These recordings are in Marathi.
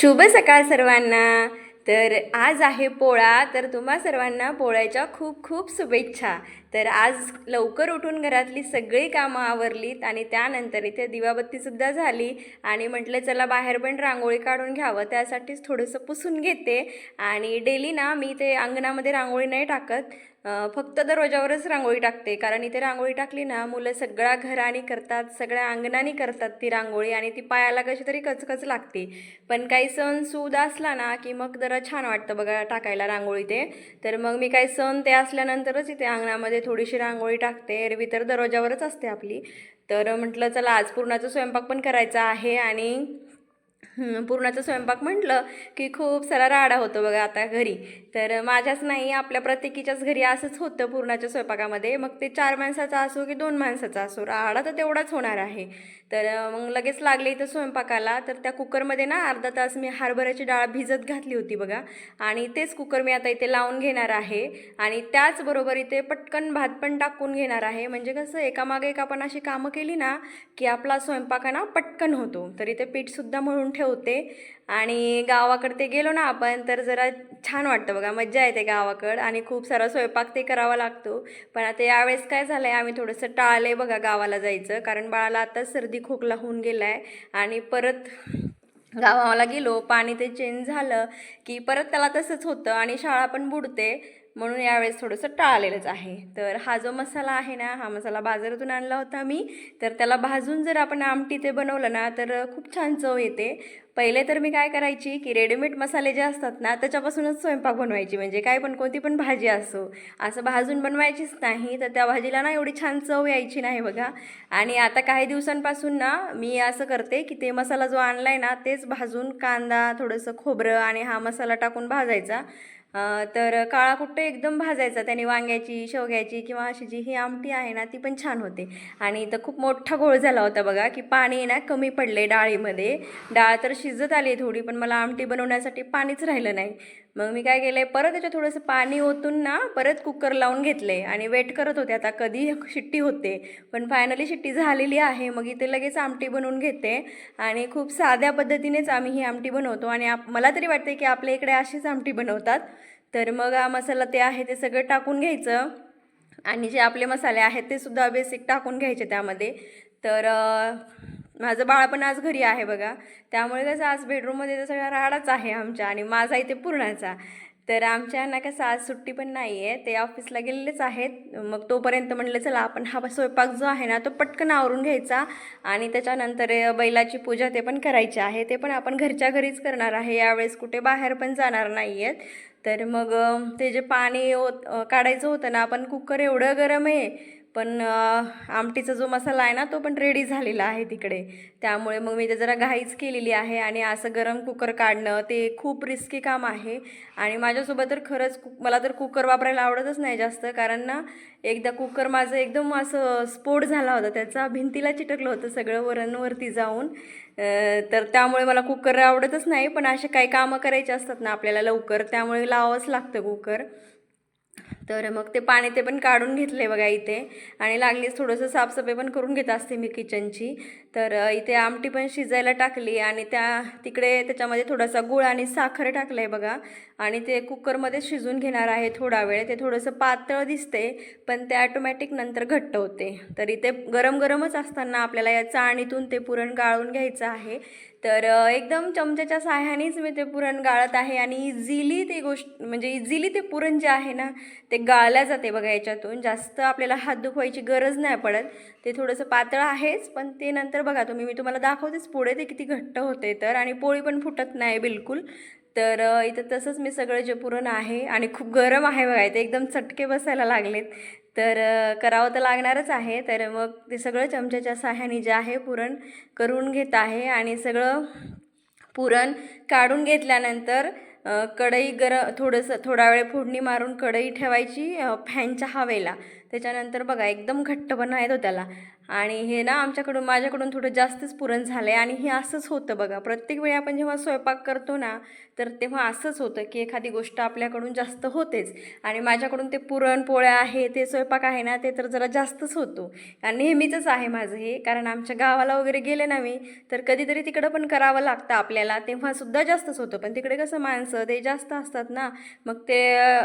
शुभ सकाळ सर्वांना. तर आज आहे पोळा तर तुम्हा सर्वांना पोळ्याच्या खूप खूप शुभेच्छा. तर आज लवकर उठून घरातली सगळी कामं आवरलीत आणि त्यानंतर इथे दिवाबत्तीसुद्धा झाली आणि म्हटलं चला बाहेर पण रांगोळी काढून घ्यावं त्यासाठीच थोडंसं पुसून घेते. आणि डेली ना मी ते अंगणामध्ये रांगोळी नाही टाकत. फक्त दरवाजावरच रांगोळी टाकते. कारण इथे रांगोळी टाकली ना मुलं सगळ्या घराने करतात सगळ्या अंगणाने करतात ती रांगोळी आणि ती पायाला कशी तरी कचकच लागते. पण काही सण सूद असला ना की मग जरा छान वाटतं बघा टाकायला रांगोळी ते. तर मग मी काही सण ते असल्यानंतरच इथे अंगणामध्ये थोडीशी रांगोळी टाकते. एरवी तर दरवाजावरच असते आपली. तर म्हटलं चला आज पूर्णाचा स्वयंपाक पण करायचा आहे आणि पुरणाचा स्वयंपाक म्हटलं की खूप सारा राडा होतो बघा आता घरी. तर माझ्याच नाही आपल्या प्रत्येकीच्याच घरी असंच होतं पुरणाच्या स्वयंपाकामध्ये. मग ते चार माणसाचा असो की दोन माणसाचा असो राडा तर तेवढाच होणार आहे. तर मग लगेच लागले इथं स्वयंपाकाला. तर त्या कुकरमध्ये ना अर्धा तास मी हरभऱ्याची डाळ भिजत घातली होती बघा. आणि तेच कुकर मी आता इथे लावून घेणार आहे. आणि त्याचबरोबर इथे पटकन भात पण टाकून घेणार आहे. म्हणजे कसं एकामागे एक आपण अशी कामं केली ना की आपला स्वयंपाक ना पटकन होतो. तर इथे पीठसुद्धा मळून होते. आणि गावाकडे ते गेलो ना आपण तर जरा छान वाटतं बघा. मज्जा येते गावाकड आणि खूप सारा स्वयंपाक ते करावा लागतो. पण आता यावेळेस काय झालं आहे आम्ही थोडंसं टाळलं आहे बघा गावाला जायचं. कारण बाळाला आता सर्दी खोकला होऊन गेला आहे आणि परत गावाला गेलो. पाणी ते चेंज झालं की परत त्याला तसंच होतं आणि शाळा पण बुडते. म्हणून यावेळेस थोडंसं टाळलेलंच आहे. तर हा जो मसाला आहे ना हा मसाला बाजारातून आणला होता मी. तर त्याला भाजून जर आपण आमटी ते बनवलं ना तर खूप छान चव येते. पहिले तर मी काय करायची की रेडीमेड मसाले जे असतात ना त्याच्यापासूनच स्वयंपाक बनवायची. म्हणजे काय पण कोणती पण भाजी असो असं भाजून बनवायचीच नाही. तर त्या भाजीला ना एवढी छान चव यायची नाही बघा. आणि आता काही दिवसांपासून ना मी असं करते की ते मसाला जो आणला आहे ना तेच भाजून कांदा थोडंसं खोबरं आणि हा मसाला टाकून भाजायचा. तर काळा कुट्ट एकदम भाजायचा त्याने वांग्याची शेवग्याची किंवा अशी जी ही आमटी आहे ना ती पण छान होते. आणि इथं खूप मोठा गोळ झाला होता बघा की पाणी ना कमी पडले डाळीमध्ये. डाळ तर शिजत आली थोडी पण मला आमटी बनवण्यासाठी पाणीच राहिलं नाही. मग मी काय केलं आहे परत त्याच्यात थोडंसं पाणी ओतून ना परत कुकर लावून घेतले आणि वेट करत होते. आता कधी शिट्टी होते. पण फायनली शिट्टी झालेली आहे. मग इथे लगेच आमटी बनवून घेते. आणि खूप साध्या पद्धतीनेच आम्ही ही आमटी बनवतो. आणि आप मला तरी वाटते की आपल्या इकडे अशीच आमटी बनवतात. तर मग हा मसाला ते आहे ते सगळं टाकून घ्यायचं. आणि जे आपले मसाले आहेत ते सुद्धा बेसिक टाकून घ्यायचे त्यामध्ये. तर माझं बाळ पण आज घरी आहे बघा. त्यामुळे कसं आज बेडरूममध्ये तर सगळा राहाडाच आहे आमच्या आणि माझा इथे पूर्णाचा. तर आमच्या ना कसं आज सुट्टी पण नाही आहे ते ऑफिसला गेलेलेच आहेत. मग तोपर्यंत म्हणलं चला आपण हा स्वयंपाक जो आहे ना तो पटकन आवरून घ्यायचा आणि त्याच्यानंतर बैलाची पूजा ते पण करायची आहे. ते पण आपण घरच्या घरीच करणार आहे. यावेळेस कुठे बाहेर पण जाणार नाही आहेत तर मग ते जे पाणी ओत काढायचं होतं ना आपण कुकर एवढं गरम आहे पण आमटीचा जो मसाला आहे ना तो पण रेडी झालेला आहे तिकडे. त्यामुळे मग मी ते जरा घाईच केलेली आहे आणि असं गरम कुकर काढणं ते खूप रिस्की काम आहे. आणि माझ्यासोबत तर खरंच कु मला तर कुकर वापरायला आवडतच नाही जास्त. कारण ना एकदा कुकर माझं एकदम असं स्फोट झाला होता. त्याचा भिंतीला चिटकलं होतं सगळं वरणवरती जाऊन. तर त्यामुळे मला कुकर आवडतच नाही. पण असे काही कामं करायचे असतात ना आपल्याला लवकर त्यामुळे लावावंच लागतं कुकर तर मग ते पाणी ते पण काढून घेतले बघा इथे. आणि लागलीच थोडंसं साफसफाई पण करून घेत असते मी किचनची तर इथे आमटी पण शिजायला टाकली आणि त्या तिकडे त्याच्यामध्ये थोडासा गुळ आणि साखर टाकलं आहे बघा. आणि ते कुकरमध्ये शिजून घेणार आहे थोडा वेळ. ते थोडंसं पातळ दिसते पण ते ॲटोमॅटिक नंतर घट्ट होते तर इथे गरम गरमच असताना आपल्याला या चाळणीतून ते पुरण गाळून घ्यायचं आहे. तर एकदम चमच्याच्या साह्यानेच मी ते पुरण गाळत आहे आणि इझिली ते गोष्ट म्हणजे इझिली ते पुरण जे आहे ना ते गाळल्या जाते बघा याच्यातून. जास्त आपल्याला हात दुखवायची गरज नाही पडत. ते थोडंसं पातळ आहेच पण ते नंतर बघा तुम्ही मी तुम्हाला दाखवतेच पुढे ते किती घट्ट होते तर. आणि पोळी पण फुटत नाही बिलकुल. तर इथं तसंच मी सगळं जे पुरण आहे आणि खूप गरम आहे बघा इथे एकदम चटके बसायला लागलेत. तर करावं तर लागणारच आहे. तर मग ते सगळं चमच्याच्या साह्याने जे आहे पुरण करून घेत आहे आणि सगळं पुरण काढून घेतल्यानंतर कढई गर थोडंसं थोडा वेळ फोडणी मारून कढई ठेवायची फॅनच्या हवेला. त्याच्यानंतर बघा एकदम घट्टपणा येतो हो त्याला. आणि हे ना आमच्याकडून माझ्याकडून थोडं जास्तच पुरण झालं आहे आणि हे असंच होतं बघा. प्रत्येक वेळी आपण जेव्हा स्वयंपाक करतो ना तर तेव्हा असंच होतं की एखादी गोष्ट आपल्याकडून जास्त होतेच. आणि माझ्याकडून ते पुरणपोळ्या आहे ते स्वयंपाक आहे ना ते तर जरा जास्तच होतो. आणि नेहमीचंच आहे माझं हे कारण आमच्या गावाला वगैरे गेले ना मी तर कधीतरी तिकडं पण करावं लागतं आपल्याला. तेव्हासुद्धा जास्तच होतं. पण तिकडे कसं माणसं ते जास्त असतात ना मग ते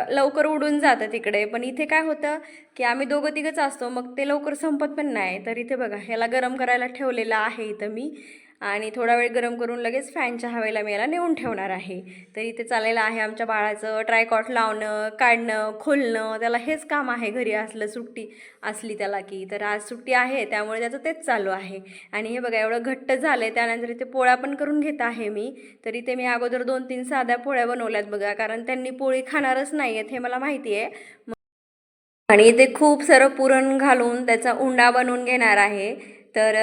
लवकर उडून जातं तिकडे. पण इथे काय होतं की आम्ही दोघं तिघंच असतो मग ते लवकर संपत पण नाही. तर तर इथे बघा ह्याला गरम करायला ठेवलेलं आहे इथं मी. आणि थोडा वेळ गरम करून लगेच फॅनच्या हवेला मी याला नेऊन ठेवणार आहे. तर इथे चाललेलं आहे आमच्या बाळाचं ट्रायकॉट लावणं काढणं खोलणं त्याला हेच काम आहे घरी असलं सुट्टी असली त्याला की. तर आज सुट्टी आहे त्यामुळे त्याचं तेच चालू आहे. आणि हे बघा एवढं घट्ट झालं आहे त्यानंतर इथे पोळ्या पण करून घेत आहे मी. तर इथे मी अगोदर दोन तीन साध्या पोळ्या बनवल्यात बघा कारण त्यांनी पोळी खाणारच नाही आहेत हे मला माहिती आहे. आणि इथे खूप सारं पुरण घालून त्याचा उंडा बनवून घेणार आहे. तर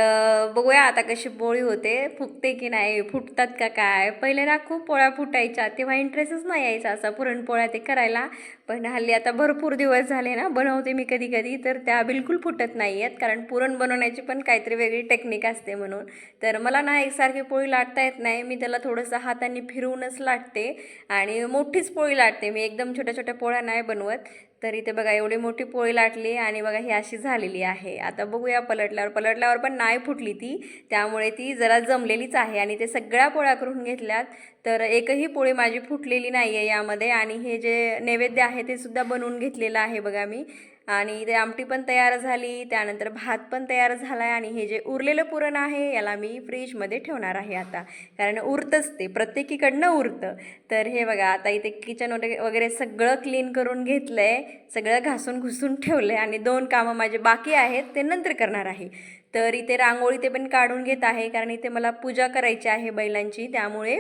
बघूया आता कशी पोळी होते फुटते की नाही फुटतात का काय? पहिले ना खूप पोळ्या फुटायच्या तेव्हा इंटरेस्टच नाही यायचा असा पुरणपोळ्या ते करायला. पण हल्ली आता भरपूर दिवस झाले ना बनवते मी कधी कधी तर त्या बिलकुल फुटत नाही आहेत कारण पुरण बनवण्याची पण काहीतरी वेगळी टेक्निक असते म्हणून. तर मला ना एकसारखी पोळी लाटता येत नाही मी त्याला थोडंसं हाताने फिरवूनच लाटते. आणि मोठीच पोळी लाटते मी एकदम छोट्या छोट्या पोळ्या नाही बनवत. तर इथे बघा एवढी मोठी पोळी लाटली आणि बघा ही अशी झालेली आहे. आता बघूया पलटल्यावर. पलटल्यावर पण नाही फुटली ती. त्यामुळे ती जरा जमलेलीच आहे आणि ते सगळ्या पोळ्या करून घेतल्यात. तर एकही पोळी माझी फुटलेली नाही आहे यामध्ये आणि हे जे नैवेद्य आहे ते सुद्धा बनवून घेतलेलं आहे बघा मी. आणि ते आमटी पण तयार झाली त्यानंतर भात पण तयार झाला आहे आणि हे जे उरलेलं पुरण आहे याला मी फ्रीजमध्ये ठेवणार आहे आता. कारण उरतंच ते प्रत्येकीकडनं उरतं. तर हे बघा आता इथे किचन वगैरे वगैरे सगळं क्लीन करून घेतलं आहे सगळं घासून घुसून ठेवलं आहे आणि दोन कामं माझे बाकी आहेत ते नंतर करणार आहे. तर इथे रांगोळी ते पण काढून घेत आहे कारण इथे मला पूजा करायची आहे बैलांची त्यामुळे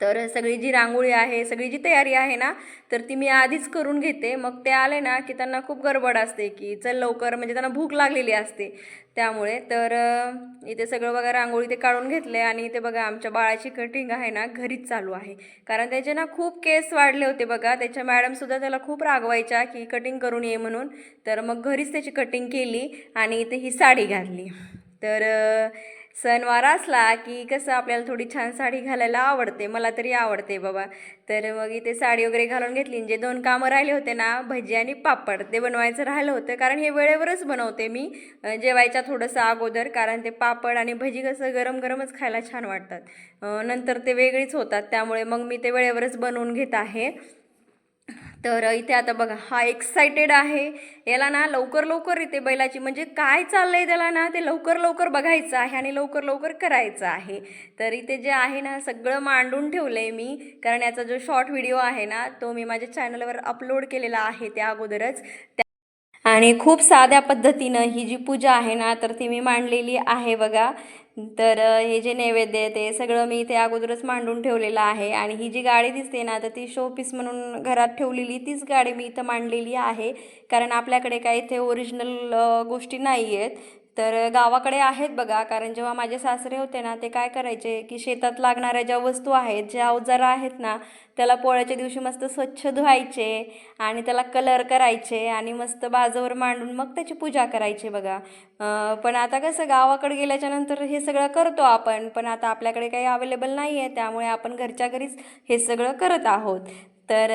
तर सगळी जी रांगोळी आहे सगळी जी तयारी आहे ना तर ती मी आधीच करून घेते. मग ते आले ना की त्यांना खूप गडबड असते की चल लवकर म्हणजे त्यांना भूक लागलेली असते. त्यामुळे तर इथे सगळं बघा रांगोळी ते काढून घेतले आणि इथे बघा आमच्या बाळाची कटिंग आहे ना घरीच चालू आहे. कारण त्याचे ना खूप केस वाढले होते बघा. त्याच्या मॅडमसुद्धा त्याला खूप रागवायच्या की कटिंग करून ये म्हणून. तर मग घरीच त्याची कटिंग केली आणि इथे ही साडी घातली. तर सणवार असला की कसं आपल्याला थोडी छान साडी घालायला आवडते मला तरी आवडते बाबा. तर मग इथे साडी वगैरे घालून घेतली जे दोन कामं राहिले होते ना भजी आणि पापड ते बनवायचं राहिलं होतं. कारण हे वेळेवरच बनवते मी जेवायच्या थोडंसं अगोदर. कारण ते पापड आणि भजी कसं गरम गरमच खायला छान वाटतात. नंतर ते वेगळीच होतात त्यामुळे मग मी ते वेळेवरच बनवून घेत आहे. तर इथे आता बघा हा एक्सायटेड आहे. याला ना लवकर लवकर इथे बैलाची. म्हणजे काय चाललंय त्याला ना ते लवकर लवकर बघायचं आहे आणि लवकर लवकर करायचं आहे. तर इथे जे आहे ना सगळं मांडून ठेवलं आहे मी. कारण याचा जो शॉर्ट व्हिडिओ आहे ना तो मी माझ्या चॅनलवर अपलोड केलेला आहे त्या अगोदरच. त्या आणि खूप साध्या पद्धतीनं ही जी पूजा आहे ना तर ती मी मांडलेली आहे बघा. तर हे जे नैवेद्य आहे ते सगळं मी इथे अगोदरच मांडून ठेवलेलं आहे आणि ही जी गाडी दिसते ना तर ती शोपीस म्हणून घरात ठेवलेली तीच गाडी मी इथं मांडलेली आहे. कारण आपल्याकडे काय इथे ओरिजिनल गोष्टी नाही आहेत तर गावाकडे आहेत बघा कारण जेव्हा माझे सासरे होते ना ते काय करायचे की शेतात लागणाऱ्या ज्या वस्तू आहेत ज्या अवजारं आहेत ना त्याला पोळ्याच्या दिवशी मस्त स्वच्छ धुवायचे आणि त्याला कलर करायचे आणि मस्त बाजूवर मांडून मग त्याची पूजा करायची बघा. पण आता कसं गावाकडे गेल्याच्यानंतर हे सगळं करतो आपण पण आता आपल्याकडे काही अवेलेबल नाही आहे त्यामुळे आपण घरच्या घरीच हे सगळं करत आहोत. तर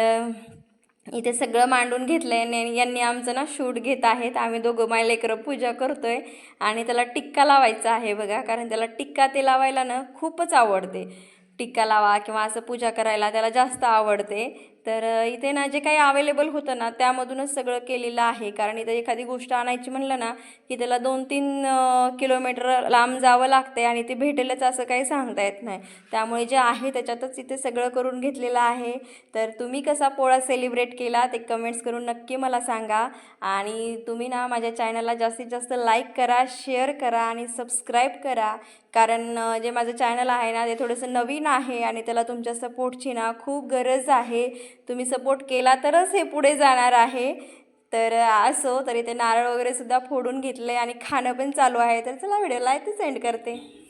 इथे सगळं मांडून घेतलं आहे यांनी आमचं ना शूट घेत आहेत. आम्ही दोघं माय लेकरं पूजा करतो आहे आणि त्याला टिक्का लावायचा आहे बघा. कारण त्याला टिक्का ते लावायला ना खूपच आवडते. टिक्का लावा किंवा असं पूजा करायला त्याला जास्त आवडते. तर इथे ना जे काही अवेलेबल होतं ना त्यामधूनच सगळं केलेलं आहे. कारण इथं एखादी गोष्ट आणायची म्हणलं ना की त्याला दोन तीन किलोमीटर लांब जावं लागते आणि ते भेटेलच असं काही सांगता येत नाही. त्यामुळे जे आहे त्याच्यातच इथे सगळं करून घेतलेलं आहे. तर तुम्ही कसा पोळा सेलिब्रेट केला ते कमेंट्स करून नक्की मला सांगा. आणि तुम्ही ना माझ्या चॅनलला जास्तीत जास्त लाईक करा शेअर करा आणि सबस्क्राईब करा. कारण जे माझं चॅनल आहे ना ते थोडंसं नवीन आहे आणि त्याला तुमच्या सपोर्टची ना खूप गरज आहे. तुम्ही सपोर्ट केला तरच हे पुढे जाणार आहे. तर असो तरी ते नारळ वगैरे सुद्धा फोडून घेतले आणि खाणं पण चालू आहे. तर चला व्हिडिओला इथे सेंड करते.